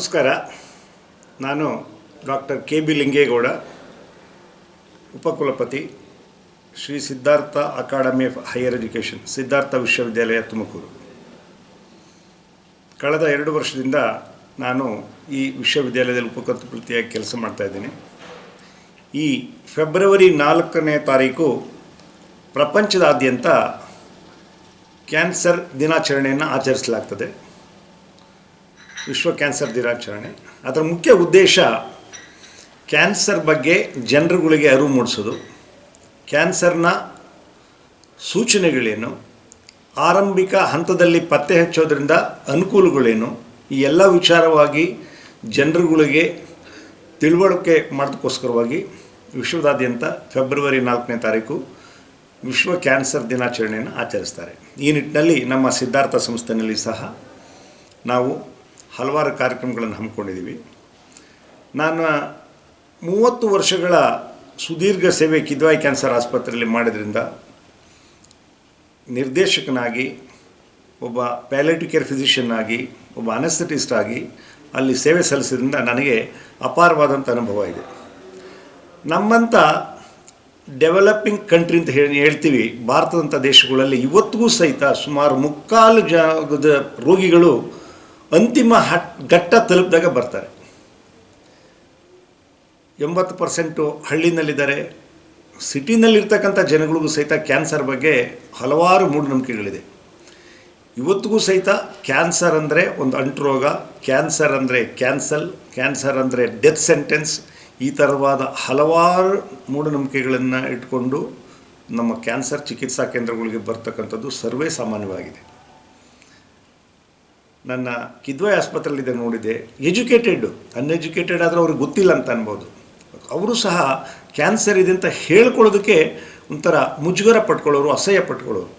ನಮಸ್ಕಾರ. ನಾನು doctor K B Lingegowda, ಉಪಕುಲಪತಿ Shri Siddhartha academy of higher education, Siddhartha ವಿಶ್ವವಿದ್ಯಾಲಯ ತುಮಕೂರು. ಕಳೆದ ಎರಡು ವರ್ಷದಿಂದ ನಾನು ಈ ವಿಶ್ವವಿದ್ಯಾಲಯದಲ್ಲಿ ಉಪಕುಲಪತಿಯಾಗಿ ಕೆಲಸ ಮಾಡ್ತಾಯಿದ್ದೀನಿ ಈ ಫೆಬ್ರವರಿ ನಾಲ್ಕನೇ ತಾರೀಕು ಪ್ರಪಂಚದಾದ್ಯಂತ ಕ್ಯಾನ್ಸರ್ ದಿನಾಚರಣೆಯನ್ನು ಆಚರಿಸಲಾಗ್ತದೆ. ವಿಶ್ವ ಕ್ಯಾನ್ಸರ್ ದಿನಾಚರಣೆ. ಅದರ ಮುಖ್ಯ ಉದ್ದೇಶ ಕ್ಯಾನ್ಸರ್ ಬಗ್ಗೆ ಜನರುಗಳಿಗೆ ಅರಿವು ಮೂಡಿಸೋದು. ಕ್ಯಾನ್ಸರ್ನ ಸೂಚನೆಗಳೇನು? ಆರಂಭಿಕ ಹಂತದಲ್ಲಿ ಪತ್ತೆ ಹಚ್ಚೋದ್ರಿಂದ ಅನುಕೂಲಗಳೇನು? ಈ ಎಲ್ಲ ವಿಚಾರವಾಗಿ ಜನರುಗಳಿಗೆ ತಿಳುವಳಿಕೆ ಮಾಡೋದಕ್ಕೋಸ್ಕರವಾಗಿ ವಿಶ್ವದಾದ್ಯಂತ ಫೆಬ್ರವರಿ ನಾಲ್ಕನೇ ತಾರೀಕು ವಿಶ್ವ ಕ್ಯಾನ್ಸರ್ ದಿನಾಚರಣೆಯನ್ನು ಆಚರಿಸ್ತಾರೆ. ಈ ನಿಟ್ಟಿನಲ್ಲಿ ನಮ್ಮ ಸಿದ್ಧಾರ್ಥ ಸಂಸ್ಥೆಯಲ್ಲಿ ಸಹ ನಾವು ಹಲವಾರು ಕಾರ್ಯಕ್ರಮಗಳನ್ನು ಹಮ್ಮಿಕೊಂಡಿದ್ದೀವಿ. ನಾನು ಮೂವತ್ತು ವರ್ಷಗಳ ಸುದೀರ್ಘ ಸೇವೆ ಕಿದ್ವಾಯಿ ಕ್ಯಾನ್ಸರ್ ಆಸ್ಪತ್ರೆಯಲ್ಲಿ ಮಾಡಿದ್ರಿಂದ ನಿರ್ದೇಶಕನಾಗಿ, ಒಬ್ಬ ಪ್ಯಾಲೇಟಿವ್ ಕೇರ್ ಫಿಸಿಷಿಯನ್ ಆಗಿ, ಒಬ್ಬ ಅನಸ್ಥೆಟಿಸ್ಟ್ ಆಗಿ ಅಲ್ಲಿ ಸೇವೆ ಸಲ್ಲಿಸಿದ್ರಿಂದ ನನಗೆ ಅಪಾರವಾದಂಥ ಅನುಭವ ಇದೆ. ನಮ್ಮಂಥ ಡೆವಲಪಿಂಗ್ ಕಂಟ್ರಿ ಅಂತ ಹೇಳಿ ಹೇಳ್ತೀವಿ ಭಾರತದಂಥ ದೇಶಗಳಲ್ಲಿ ಇವತ್ತಿಗೂ ಸಹಿತ ಸುಮಾರು ಮುಕ್ಕಾಲು ಜ ರೋಗಿಗಳು ಅಂತಿಮ ಹಟ್ ಘಟ್ಟ ತಲುಪಿದಾಗ ಬರ್ತಾರೆ. ಎಂಬತ್ತು ಪರ್ಸೆಂಟು ಹಳ್ಳಿನಲ್ಲಿದ್ದಾರೆ. ಸಿಟಿನಲ್ಲಿರ್ತಕ್ಕಂಥ ಜನಗಳಿಗೂ ಸಹಿತ ಕ್ಯಾನ್ಸರ್ ಬಗ್ಗೆ ಹಲವಾರು ಮೂಢನಂಬಿಕೆಗಳಿದೆ. ಇವತ್ತಿಗೂ ಸಹಿತ ಕ್ಯಾನ್ಸರ್ ಅಂದರೆ ಒಂದು ಅಂಟುರೋಗ ಕ್ಯಾನ್ಸರ್ ಅಂದರೆ ಕ್ಯಾನ್ಸಲ್, ಕ್ಯಾನ್ಸರ್ ಅಂದರೆ ಡೆತ್ ಸೆಂಟೆನ್ಸ್ ಈ ಥರವಾದ ಹಲವಾರು ಮೂಢನಂಬಿಕೆಗಳನ್ನು ಇಟ್ಕೊಂಡು ನಮ್ಮ ಕ್ಯಾನ್ಸರ್ ಚಿಕಿತ್ಸಾ ಕೇಂದ್ರಗಳಿಗೆ ಬರ್ತಕ್ಕಂಥದ್ದು ಸರ್ವೇ ಸಾಮಾನ್ಯವಾಗಿದೆ. ನನ್ನ ಕಿದ್ವಾಯ್ ಆಸ್ಪತ್ರೆಯಲ್ಲಿದೆ ನೋಡಿದೆ ಎಜುಕೇಟೆಡ್ ಅನ್ಎಜುಕೇಟೆಡ್ ಆದರೆ ಅವ್ರಿಗೆ ಗೊತ್ತಿಲ್ಲ ಅಂತ ಅನ್ಬೋದು. ಅವರು ಸಹ ಕ್ಯಾನ್ಸರ್ ಇದೆ ಅಂತ ಹೇಳ್ಕೊಳ್ಳೋದಕ್ಕೆ ಒಂಥರ ಮುಜುಗರ ಪಟ್ಕೊಳ್ಳೋರು, ಅಸಹ್ಯ ಪಟ್ಕೊಳ್ಳೋರು.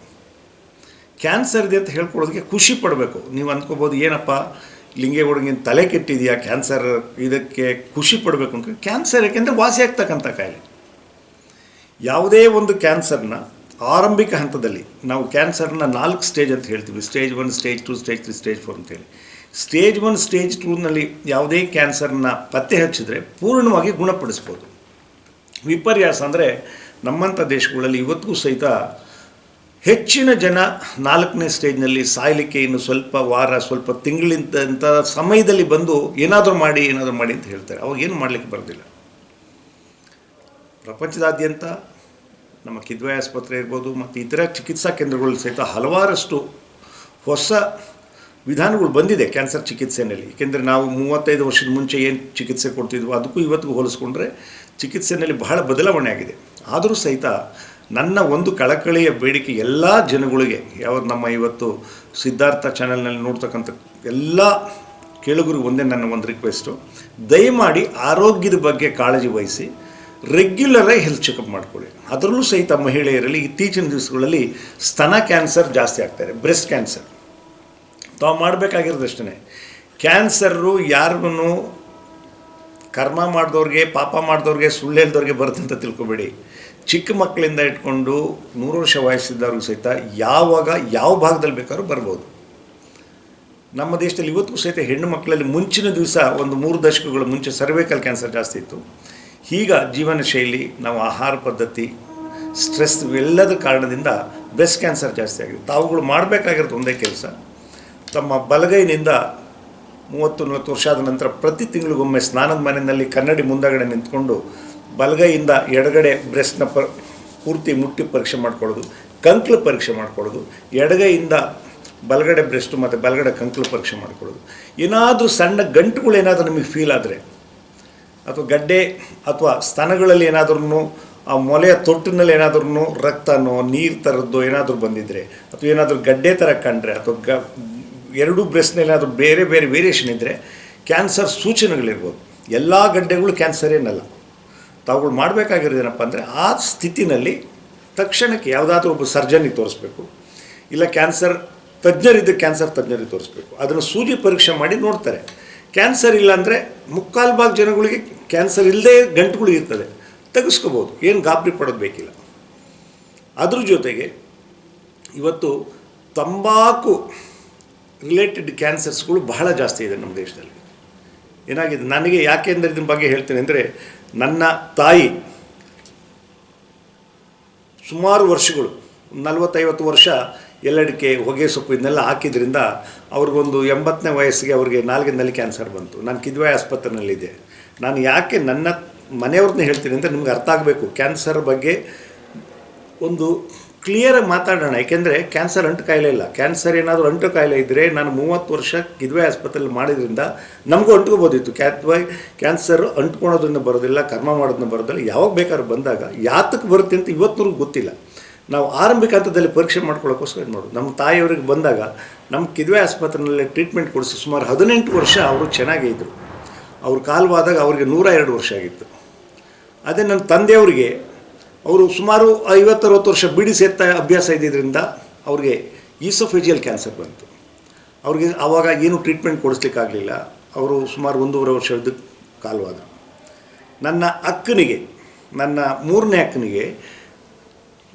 ಕ್ಯಾನ್ಸರ್ ಇದೆ ಅಂತ ಹೇಳ್ಕೊಳ್ಳೋದಕ್ಕೆ ಖುಷಿ ಪಡಬೇಕು. ನೀವು ಅಂದ್ಕೋಬೋದು ಏನಪ್ಪ ಲಿಂಗೇಗೌಡಗಿನ ತಲೆ ಕೆಟ್ಟಿದೆಯಾ ಕ್ಯಾನ್ಸರ್ ಇದಕ್ಕೆ ಖುಷಿ ಪಡಬೇಕು ಅಂತ. ಕ್ಯಾನ್ಸರ್ ಯಾಕೆಂದರೆ ವಾಸಿ ಆಗ್ತಕ್ಕಂಥ ಕಾಯಿಲೆ. ಯಾವುದೇ ಒಂದು ಕ್ಯಾನ್ಸರ್ನ ಆರಂಭಿಕ ಹಂತದಲ್ಲಿ ನಾವು ಕ್ಯಾನ್ಸರ್ನ ನಾಲ್ಕು ಸ್ಟೇಜ್ ಅಂತ ಹೇಳ್ತೀವಿ. Stage one, stage two, stage three, stage four ಅಂತೇಳಿ. ಸ್ಟೇಜ್ ಒನ್, ಸ್ಟೇಜ್ ಟೂನಲ್ಲಿ ಯಾವುದೇ ಕ್ಯಾನ್ಸರ್ನ ಪತ್ತೆ ಹಚ್ಚಿದರೆ ಪೂರ್ಣವಾಗಿ ಗುಣಪಡಿಸ್ಬೋದು. ವಿಪರ್ಯಾಸ ಅಂದರೆ ನಮ್ಮಂಥ ದೇಶಗಳಲ್ಲಿ ಇವತ್ತಿಗೂ ಸಹಿತ ಹೆಚ್ಚಿನ ಜನ ನಾಲ್ಕನೇ ಸ್ಟೇಜ್ನಲ್ಲಿ ಸಾಯಲಿಕ್ಕೆ ಇನ್ನು ಸ್ವಲ್ಪ ವಾರ, ಸ್ವಲ್ಪ ತಿಂಗಳಿಂದ ಸಮಯದಲ್ಲಿ ಬಂದು ಏನಾದರೂ ಮಾಡಿ ಏನಾದರೂ ಮಾಡಿ ಅಂತ ಹೇಳ್ತಾರೆ. ಅವಾಗ ಏನು ಮಾಡಲಿಕ್ಕೆ ಬರೋದಿಲ್ಲ. ಪ್ರಪಂಚದಾದ್ಯಂತ ನಮ್ಮ ಕಿದ್ವಾಯ ಆಸ್ಪತ್ರೆ ಇರ್ಬೋದು ಮತ್ತು ಇತರ ಚಿಕಿತ್ಸಾ ಕೇಂದ್ರಗಳು ಸಹಿತ ಹಲವಾರಷ್ಟು ಹೊಸ ವಿಧಾನಗಳು ಬಂದಿದೆ ಕ್ಯಾನ್ಸರ್ ಚಿಕಿತ್ಸೆಯಲ್ಲಿ. ಏಕೆಂದರೆ ನಾವು ಮೂವತ್ತೈದು ವರ್ಷದ ಮುಂಚೆ ಏನು ಚಿಕಿತ್ಸೆ ಕೊಡ್ತಿದ್ವೋ ಅದಕ್ಕೂ ಇವತ್ತಿಗೂ ಹೋಲಿಸ್ಕೊಂಡ್ರೆ ಚಿಕಿತ್ಸೆಯಲ್ಲಿ ಬಹಳ ಬದಲಾವಣೆ ಆಗಿದೆ. ಆದರೂ ಸಹಿತ ನನ್ನ ಒಂದು ಕಳಕಳಿಯ ಬೇಡಿಕೆ ಎಲ್ಲ ಜನಗಳಿಗೆ ಯಾವ ನಮ್ಮ ಇವತ್ತು ಸಿದ್ಧಾರ್ಥ ಚಾನೆಲ್ನಲ್ಲಿ ನೋಡ್ತಕ್ಕಂಥ ಎಲ್ಲ ಕೇಳುಗರಿಗೆ ಒಂದೇ ನನ್ನ ಒಂದು ರಿಕ್ವೆಸ್ಟು ದಯಮಾಡಿ ಆರೋಗ್ಯದ ಬಗ್ಗೆ ಕಾಳಜಿ ವಹಿಸಿ ರೆಗ್ಯುಲರಾಗಿ ಹೆಲ್ತ್ ಚೆಕಪ್ ಮಾಡ್ಕೊಳ್ಳಿ. ಅದರಲ್ಲೂ ಸಹಿತ ಮಹಿಳೆಯರಲ್ಲಿ ಇತ್ತೀಚಿನ ದಿವಸಗಳಲ್ಲಿ ಸ್ತನ ಕ್ಯಾನ್ಸರ್ ಜಾಸ್ತಿ ಆಗ್ತಾರೆ. ಬ್ರೆಸ್ಟ್ ಕ್ಯಾನ್ಸರ್ ತಾವು ಮಾಡಬೇಕಾಗಿರೋದಷ್ಟೇ ಕ್ಯಾನ್ಸರು ಯಾರಿಗೂ ಕರ್ಮ ಮಾಡಿದವ್ರಿಗೆ, ಪಾಪ ಮಾಡಿದವ್ರಿಗೆ, ಸುಳ್ಳು ಹೇಳ್ದವ್ರಿಗೆ ಬರುತ್ತೆ ಅಂತ ತಿಳ್ಕೊಬೇಡಿ. ಚಿಕ್ಕ ಮಕ್ಕಳಿಂದ ಇಟ್ಕೊಂಡು ನೂರು ವರ್ಷ ವಯಸ್ಸಿದ್ದವ್ರಿಗೂ ಸಹಿತ ಯಾವಾಗ, ಯಾವ ಭಾಗದಲ್ಲಿ ಬೇಕಾದ್ರೂ ಬರ್ಬೋದು. ನಮ್ಮ ದೇಶದಲ್ಲಿ ಇವತ್ತಿಗೂ ಸಹಿತ ಹೆಣ್ಣು ಮಕ್ಕಳಲ್ಲಿ ಮುಂಚಿನ ದಿವಸ ಒಂದು ಮೂರು ದಶಕಗಳ ಮುಂಚೆ ಸರ್ವೇಕಲ್ ಕ್ಯಾನ್ಸರ್ ಜಾಸ್ತಿ ಇತ್ತು. ಈಗ ಜೀವನ ಶೈಲಿ ನಾವು ಆಹಾರ ಪದ್ಧತಿ, ಸ್ಟ್ರೆಸ್ ಇವೆಲ್ಲದ ಕಾರಣದಿಂದ ಬ್ರೆಸ್ಟ್ ಕ್ಯಾನ್ಸರ್ ಜಾಸ್ತಿ ಆಗಿದೆ. ತಾವುಗಳು ಮಾಡಬೇಕಾಗಿರೋದು ಒಂದೇ ಕೆಲಸ. ತಮ್ಮ ಬಲಗೈನಿಂದ ಮೂವತ್ತು, ನಲವತ್ತು ವರ್ಷ ಆದ ನಂತರ ಪ್ರತಿ ತಿಂಗಳಿಗೊಮ್ಮೆ ಸ್ನಾನದ ಮನೆಯಲ್ಲಿ ಕನ್ನಡಿ ಮುಂದಾಗಡೆ ನಿಂತ್ಕೊಂಡು ಬಲಗೈಯಿಂದ ಎಡಗಡೆ ಬ್ರೆಸ್ಟ್ನ ಪ ಪೂರ್ತಿ ಮುಟ್ಟಿ ಪರೀಕ್ಷೆ ಮಾಡ್ಕೊಳ್ಳೋದು, ಕಂಕ್ಲು ಪರೀಕ್ಷೆ ಮಾಡ್ಕೊಳ್ಳೋದು, ಎಡಗೈಯಿಂದ ಬಲಗಡೆ ಬ್ರೆಸ್ಟು ಮತ್ತು ಬಲಗಡೆ ಕಂಕ್ಲು ಪರೀಕ್ಷೆ ಮಾಡ್ಕೊಳ್ಳೋದು. ಏನಾದರೂ ಸಣ್ಣ ಗಂಟುಗಳು ಏನಾದರೂ ನಿಮಗೆ ಫೀಲ್ ಆದರೆ ಅಥವಾ ಗಡ್ಡೆ ಅಥವಾ ಸ್ತನಗಳಲ್ಲಿ ಏನಾದ್ರೂ ಆ ಮೊಲೆಯ ತೊಟ್ಟಿನಲ್ಲಿ ಏನಾದ್ರೂ ರಕ್ತನೋ, ನೀರು ಥರದ್ದು ಏನಾದರೂ ಬಂದಿದ್ದರೆ ಅಥವಾ ಏನಾದರೂ ಗಡ್ಡೆ ಥರ ಕಂಡ್ರೆ, ಅಥವಾ ಗ, ಎರಡೂ ಬ್ರೆಸ್ಟ್ನಲ್ಲಿ ಏನಾದರೂ ಬೇರೆ ಬೇರೆ ವೇರಿಯೇಷನ್ ಇದ್ದರೆ ಕ್ಯಾನ್ಸರ್ ಸೂಚನೆಗಳಿರ್ಬೋದು. ಎಲ್ಲ ಗಡ್ಡೆಗಳು ಕ್ಯಾನ್ಸರ್ ಏನಲ್ಲ ತಾವುಗಳು ಮಾಡಬೇಕಾಗಿರೋದೇನಪ್ಪ ಅಂದರೆ, ಆ ಸ್ಥಿತಿನಲ್ಲಿ ತಕ್ಷಣಕ್ಕೆ ಯಾವುದಾದ್ರೂ ಒಬ್ಬ ಸರ್ಜನಿಗೆ ತೋರಿಸ್ಬೇಕು. ಇಲ್ಲ, ಕ್ಯಾನ್ಸರ್ ತಜ್ಞರಿದ್ದ ಕ್ಯಾನ್ಸರ್ ತಜ್ಞರಿಗೆ ತೋರಿಸ್ಬೇಕು. ಅದನ್ನು ಸೂಜಿ ಪರೀಕ್ಷೆ ಮಾಡಿ ನೋಡ್ತಾರೆ. ಕ್ಯಾನ್ಸರ್ ಇಲ್ಲ ಅಂದರೆ ಮುಕ್ಕಾಲು ಭಾಗ ಜನಗಳಿಗೆ ಕ್ಯಾನ್ಸರ್ ಇಲ್ಲದೇ ಗಂಟುಗಳು ಇರ್ತದೆ. ತೆಗೆಸ್ಕೋಬೋದು. ಏನು ಗಾಬರಿ ಪಡೋದು ಬೇಕಿಲ್ಲ. ಅದ್ರ ಜೊತೆಗೆ ಇವತ್ತು ತಂಬಾಕು ರಿಲೇಟೆಡ್ ಕ್ಯಾನ್ಸರ್ಸ್ಗಳು ಬಹಳ ಜಾಸ್ತಿ ಇದೆ ನಮ್ಮ ದೇಶದಲ್ಲಿ. ಏನಾಗಿದೆ? ನನಗೆ ಯಾಕೆಂದರೆ ಇದ್ರ ಬಗ್ಗೆ ಹೇಳ್ತೇನೆ ಅಂದರೆ ನನ್ನ ತಾಯಿ ಸುಮಾರು ವರ್ಷಗಳು ನಲವತ್ತೈವತ್ತು ವರ್ಷ ಎಲ್ಲಡಿಕೆ ಹೊಗೆ ಸೊಪ್ಪು ಇದನ್ನೆಲ್ಲ ಹಾಕಿದ್ರಿಂದ ಅವ್ರಿಗೊಂದು ಎಂಬತ್ತನೇ ವಯಸ್ಸಿಗೆ ಅವ್ರಿಗೆ ನಾಲ್ಗಿನಲ್ಲಿ ಕ್ಯಾನ್ಸರ್ ಬಂತು. ನಾನು ಕಿದ್ವೆ ಆಸ್ಪತ್ರೆಯಲ್ಲಿದ್ದೆ ನಾನು ಯಾಕೆ ನನ್ನ ಮನೆಯವ್ರನ್ನ ಹೇಳ್ತೀನಿ ಅಂತ ನಿಮ್ಗೆ ಅರ್ಥ ಆಗಬೇಕು. ಕ್ಯಾನ್ಸರ್ ಬಗ್ಗೆ ಒಂದು ಕ್ಲಿಯರಾಗಿ ಮಾತಾಡೋಣ. ಯಾಕೆಂದರೆ ಕ್ಯಾನ್ಸರ್ ಅಂಟು ಕಾಯಿಲೆ ಇಲ್ಲ. ಕ್ಯಾನ್ಸರ್ ಏನಾದರೂ ಅಂಟು ಕಾಯಿಲೆ ಇದ್ದರೆ ನಾನು ಮೂವತ್ತು ವರ್ಷ ಕಿದ್ವೆ ಆಸ್ಪತ್ರೆಯಲ್ಲಿ ಮಾಡಿದ್ರಿಂದ ನಮಗೂ ಅಂಟ್ಕೋಬೋದಿತ್ತು. ಕ್ಯಾತ್ವಾಯ್ ಕ್ಯಾನ್ಸರ್ ಅಂಟ್ಕೊಳೋದ್ರಿಂದ ಬರೋದಿಲ್ಲ, ಕರ್ಮ ಮಾಡೋದನ್ನ ಬರೋದಿಲ್ಲ. ಯಾವಾಗ ಬೇಕಾದ್ರೂ ಬಂದಾಗ ಯಾತಕ್ಕೆ ಬರುತ್ತೆ ಅಂತ ಇವತ್ತಿನವ್ರಿಗೆ ಗೊತ್ತಿಲ್ಲ. ನಾವು ಆರಂಭಿಕ ಹಂತದಲ್ಲಿ ಪರೀಕ್ಷೆ ಮಾಡ್ಕೊಳ್ಳೋಕ್ಕೋಸ್ಕರ ಇದು ಮಾಡೋದು? ನಮ್ಮ ತಾಯಿಯವರಿಗೆ ಬಂದಾಗ ನಮ್ಮ ಕಿದ್ವೆ ಆಸ್ಪತ್ರೆಯಲ್ಲಿ ಟ್ರೀಟ್ಮೆಂಟ್ ಕೊಡಿಸಿ ಸುಮಾರು ಹದಿನೆಂಟು ವರ್ಷ ಅವರು ಚೆನ್ನಾಗೇ ಇದ್ದರು ಅವ್ರ ಕಾಲವಾದಾಗ ಅವರಿಗೆ ನೂರ ಎರಡು ವರ್ಷ ಆಗಿತ್ತು. ಅದೇ ನನ್ನ ತಂದೆಯವರಿಗೆ ಅವರು ಸುಮಾರು ಐವತ್ತರವತ್ತು ವರ್ಷ ಬಿಡಿ ಸೇರ್ತಾ ಅಭ್ಯಾಸ ಇದ್ದಿದ್ದರಿಂದ ಅವ್ರಿಗೆ ಈಸೋಫೇಜಿಯಲ್ ಕ್ಯಾನ್ಸರ್ ಬಂತು. ಅವ್ರಿಗೆ ಆವಾಗ ಏನು ಟ್ರೀಟ್ಮೆಂಟ್ ಕೊಡಿಸ್ಲಿಕ್ಕಾಗಲಿಲ್ಲ. ಅವರು ಸುಮಾರು ಒಂದೂವರೆ ವರ್ಷ ಇದ್ದು ಕಾಲವಾದರು. ನನ್ನ ಅಕ್ಕನಿಗೆ, ನನ್ನ ಮೂರನೇ ಅಕ್ಕನಿಗೆ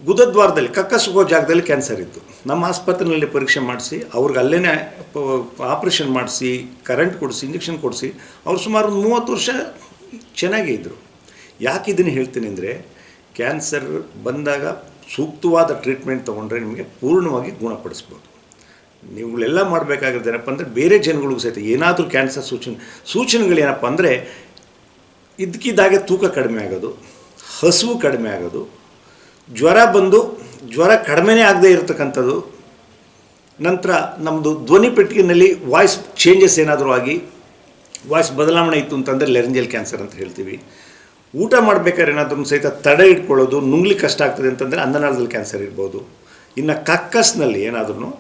ಗುದದ್ವಾರದಲ್ಲಿ ಕಕ್ಕಸುಗೋ ಜಾಗದಲ್ಲಿ ಕ್ಯಾನ್ಸರ್ ಇತ್ತು. ನಮ್ಮ ಆಸ್ಪತ್ರೆಯಲ್ಲಿ ಪರೀಕ್ಷೆ ಮಾಡಿಸಿ, ಅವ್ರಿಗೆ ಅಲ್ಲೇ ಆಪ್ರೇಷನ್ ಮಾಡಿಸಿ ಕರೆಂಟ್ ಕೊಡಿಸಿ ಇಂಜೆಕ್ಷನ್ ಕೊಡಿಸಿ, ಅವ್ರು ಸುಮಾರು ಮೂವತ್ತು ವರ್ಷ ಚೆನ್ನಾಗೇ ಇದ್ದರು ಯಾಕೆ ಇದನ್ನು ಹೇಳ್ತೀನಿ ಅಂದರೆ ಕ್ಯಾನ್ಸರ್ ಬಂದಾಗ ಸೂಕ್ತವಾದ ಟ್ರೀಟ್ಮೆಂಟ್ ತೊಗೊಂಡ್ರೆ ನಿಮಗೆ ಪೂರ್ಣವಾಗಿ ಗುಣಪಡಿಸ್ಬೋದು. ನೀವುಗಳೆಲ್ಲ ಮಾಡಬೇಕಾಗಿರೋದು ಏನಪ್ಪ ಅಂದರೆ, ಬೇರೆ ಜನಗಳಿಗೂ ಸಹಿತ ಏನಾದರೂ ಕ್ಯಾನ್ಸರ್ ಸೂಚನೆ ಸೂಚನೆಗಳೇನಪ್ಪ ಅಂದರೆ ಇದ್ದಕ್ಕಿದ್ದಾಗೆ ತೂಕ ಕಡಿಮೆ ಆಗೋದು, ಹಸುವು ಕಡಿಮೆ ಆಗೋದು ಜ್ವರ ಬಂದು ಜ್ವರ ಕಡಿಮೆನೇ ಆಗದೇ ಇರತಕ್ಕಂಥದ್ದು, ನಂತರ ನಮ್ಮದು ಧ್ವನಿ ಪೆಟ್ಟಿಗೆನಲ್ಲಿ ವಾಯ್ಸ್ ಚೇಂಜಸ್ ಏನಾದರೂ ಆಗಿ, ವಾಯ್ಸ್ ಬದಲಾವಣೆ ಇತ್ತು ಅಂತಂದರೆ ಲೆರೆಂಜಲ್ ಕ್ಯಾನ್ಸರ್ ಅಂತ ಹೇಳ್ತೀವಿ. ಊಟ ಮಾಡಬೇಕಾದ್ರೆ ಏನಾದರೂ ಸಹಿತ ತಡೆ ಇಟ್ಕೊಳ್ಳೋದು ನುಂಗ್ಲಿಕ್ಕೆ ಕಷ್ಟ ಆಗ್ತದೆ ಅಂತಂದರೆ ಅನ್ನನಾಳದಲ್ಲಿ ಕ್ಯಾನ್ಸರ್ ಇರ್ಬೋದು. ಇನ್ನು ಕಕ್ಕಸ್ನಲ್ಲಿ ಏನಾದ್ರೂ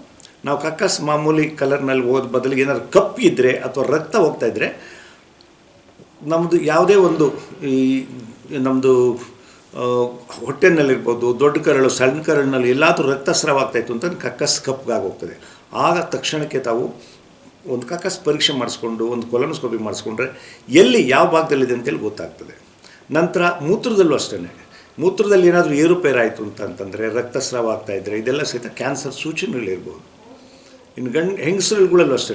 ನಾವು ಕಕ್ಕಸ್ ಮಾಮೂಲಿ ಕಲರ್ನಲ್ಲಿ ಹೋದ ಬದಲಿಗೆ ಏನಾದ್ರು ಕಪ್ಪು ಇದ್ದರೆ ಅಥವಾ ರಕ್ತ ಹೋಗ್ತಾ ಇದ್ದರೆ ನಮ್ಮದು ಯಾವುದೇ ಒಂದು ಈ ನಮ್ಮದು ಹೊಟ್ಟೆನಲ್ಲಿರ್ಬೋದು, ದೊಡ್ಡ ಕರಳು, ಸಣ್ಣ ಕರಳಿನಲ್ಲಿ ಎಲ್ಲಾದರೂ ರಕ್ತಸ್ರಾವ ಆಗ್ತಾಯಿತ್ತು ಅಂತ ಕಕ್ಕಸ್ ಕಪ್ಗಾಗೋಗ್ತದೆ. ಆಗ ತಕ್ಷಣಕ್ಕೆ ತಾವು ಒಂದು ಕಕ್ಕಸ್ ಪರೀಕ್ಷೆ ಮಾಡಿಸ್ಕೊಂಡು, ಒಂದು ಕೊಲನೋಸ್ಕೋಪಿ ಮಾಡಿಸ್ಕೊಂಡ್ರೆ ಎಲ್ಲಿ ಯಾವ ಭಾಗದಲ್ಲಿದೆ ಅಂತೇಳಿ ಗೊತ್ತಾಗ್ತದೆ. ನಂತರ ಮೂತ್ರದಲ್ಲೂ ಅಷ್ಟೇ ಮೂತ್ರದಲ್ಲಿ ಏನಾದರೂ ಏರುಪೇರಾಯಿತು ಅಂತ ಅಂತಂದರೆ, ರಕ್ತಸ್ರಾವ ಆಗ್ತಾಯಿದ್ರೆ ಇದೆಲ್ಲ ಸಹಿತ ಕ್ಯಾನ್ಸರ್ ಸೂಚನೆಗಳಿರ್ಬೋದು. ಇನ್ನು ಗಂಡು ಹೆಂಗಸರುಗಳಲ್ಲೂ ಅಷ್ಟೇ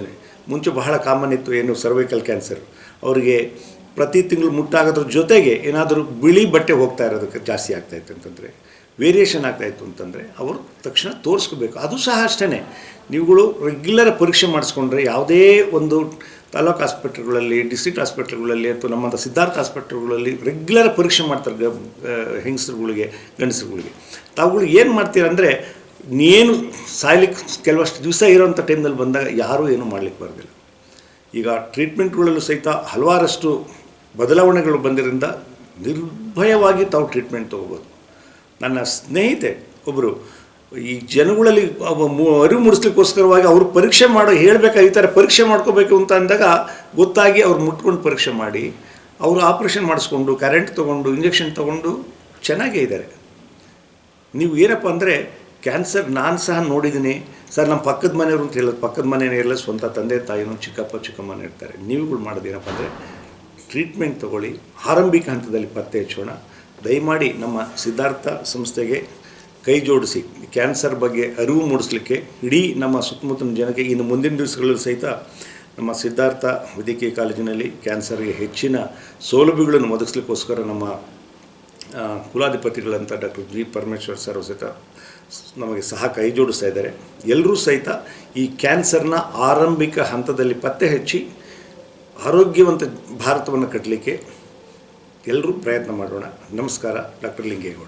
ಮುಂಚೆ ಬಹಳ ಕಾಮನ್ ಇತ್ತು, ಏನು ಸರ್ವೈಕಲ್ ಕ್ಯಾನ್ಸರ್ ಅವರಿಗೆ ಪ್ರತಿ ತಿಂಗಳು ಮುಟ್ಟಾಗೋದ್ರ ಜೊತೆಗೆ ಏನಾದರೂ ಬಿಳಿ ಬಟ್ಟೆ ಹೋಗ್ತಾ ಇರೋದಕ್ಕೆ ಜಾಸ್ತಿ ಆಗ್ತಾಯಿತ್ತು ಅಂತಂದರೆ ವೇರಿಯೇಷನ್ ಆಗ್ತಾಯಿತ್ತು ಅಂತಂದರೆ ಅವರು ತಕ್ಷಣ ತೋರಿಸ್ಕೋಬೇಕು. ಅದು ಸಹ ಅಷ್ಟೇ ನೀವುಗಳು ರೆಗ್ಯುಲರ್ ಪರೀಕ್ಷೆ ಮಾಡಿಸ್ಕೊಂಡ್ರೆ ಯಾವುದೇ ಒಂದು ತಾಲೂಕು ಆಸ್ಪತ್ರೆಗಳಲ್ಲಿ ಡಿಸ್ಟ್ರಿಕ್ಟ್ ಆಸ್ಪತ್ರೆಗಳಲ್ಲಿ ಅಥವಾ ನಮ್ಮಂಥ ಸಿದ್ಧಾರ್ಥ ಆಸ್ಪತ್ರೆಗಳಲ್ಲಿ ರೆಗ್ಯುಲರ್ ಪರೀಕ್ಷೆ ಮಾಡ್ತಾರೆ ಹೆಂಗಸರುಗಳಿಗೆ, ಗಂಡಸರುಗಳಿಗೆ. ತಾವುಗಳು ಏನು ಮಾಡ್ತೀರಂದರೆ ಏನು ಸಾಯ್ಲಿಕ್ಕೆ ಕೆಲವಷ್ಟು ದಿವಸ ಇರೋವಂಥ ಟೈಮ್ನಲ್ಲಿ ಬಂದಾಗ ಯಾರೂ ಏನೂ ಮಾಡ್ಲಿಕ್ಕೆ ಬರೋದಿಲ್ಲ. ಈಗ ಟ್ರೀಟ್ಮೆಂಟ್ಗಳಲ್ಲೂ ಸಹಿತ ಹಲವಾರಷ್ಟು ಬದಲಾವಣೆಗಳು ಬಂದಿರಿಂದ ನಿರ್ಭಯವಾಗಿ ತಾವು ಟ್ರೀಟ್ಮೆಂಟ್ ತೊಗೋಬೋದು. ನನ್ನ ಸ್ನೇಹಿತೆ ಒಬ್ಬರು ಈ ಜನಗಳಲ್ಲಿ ಅರಿವು ಮೂಡಿಸ್ಲಿಕ್ಕೋಸ್ಕರವಾಗಿ ಅವರು ಪರೀಕ್ಷೆ ಮಾಡೋ ಹೇಳಬೇಕಾ, ಈ ಥರ ಪರೀಕ್ಷೆ ಮಾಡ್ಕೋಬೇಕು ಅಂತ ಅಂದಾಗ ಗೊತ್ತಾಗಿ ಅವ್ರು ಮುಟ್ಕೊಂಡು ಪರೀಕ್ಷೆ ಮಾಡಿ, ಅವರು ಆಪ್ರೇಷನ್ ಮಾಡಿಸ್ಕೊಂಡು ಕರೆಂಟ್ ತೊಗೊಂಡು ಇಂಜೆಕ್ಷನ್ ತೊಗೊಂಡು ಚೆನ್ನಾಗೇ ಇದ್ದಾರೆ. ನೀವು ಏನಪ್ಪ ಅಂದರೆ ಕ್ಯಾನ್ಸರ್ ನಾನು ಸಹ ನೋಡಿದ್ದೀನಿ. ಸರ್, ನಮ್ಮ ಪಕ್ಕದ ಮನೆಯವರು ಅಂತ ಹೇಳೋದು, ಪಕ್ಕದ ಮನೆಯೇ ಇರಲ್ಲ ಸ್ವಂತ ತಂದೆ ತಾಯಿನೂ ಚಿಕ್ಕಪ್ಪ ಚಿಕ್ಕಮ್ಮನೇ ಇರ್ತಾರೆ. ನೀವುಗಳು ಮಾಡೋದೇನಪ್ಪ ಅಂದರೆ ಟ್ರೀಟ್ಮೆಂಟ್ ತಗೊಳ್ಳಿ. ಆರಂಭಿಕ ಹಂತದಲ್ಲಿ ಪತ್ತೆ ಹಚ್ಚೋಣ. ದಯಮಾಡಿ ನಮ್ಮ ಸಿದ್ಧಾರ್ಥ ಸಂಸ್ಥೆಗೆ ಕೈ ಜೋಡಿಸಿ. ಕ್ಯಾನ್ಸರ್ ಬಗ್ಗೆ ಅರಿವು ಮೂಡಿಸಲಿಕ್ಕೆ ಇಡೀ ನಮ್ಮ ಸುತ್ತಮುತ್ತಲಿನ ಜನಕ್ಕೆ ಇನ್ನು ಮುಂದಿನ ದಿವಸಗಳಲ್ಲೂ ಸಹಿತ ನಮ್ಮ ಸಿದ್ಧಾರ್ಥ ವೈದ್ಯಕೀಯ ಕಾಲೇಜಿನಲ್ಲಿ ಕ್ಯಾನ್ಸರ್ಗೆ ಹೆಚ್ಚಿನ ಸೌಲಭ್ಯಗಳನ್ನು ಒದಗಿಸ್ಲಿಕ್ಕೋಸ್ಕರ ನಮ್ಮ ಕುಲಾಧಿಪತಿಗಳಂಥ ಡಾಕ್ಟರ್ ಜಿ ಪರಮೇಶ್ವರ್ ಸರ್ ಸಹಿತ ನಮಗೆ ಸಹ ಕೈ ಜೋಡಿಸ್ತಾ ಇದ್ದಾರೆ. ಎಲ್ಲರೂ ಸಹಿತ ಈ ಕ್ಯಾನ್ಸರ್ನ ಆರಂಭಿಕ ಹಂತದಲ್ಲಿ ಪತ್ತೆ ಹಚ್ಚಿ ಆರೋಗ್ಯವಂತ ಭಾರತವನ್ನು ಕಟ್ಟಲಿಕ್ಕೆ ಎಲ್ಲರೂ ಪ್ರಯತ್ನ ಮಾಡೋಣ. ನಮಸ್ಕಾರ ಡಾಕ್ಟರ್ ಲಿಂಗೇಗೌಡ.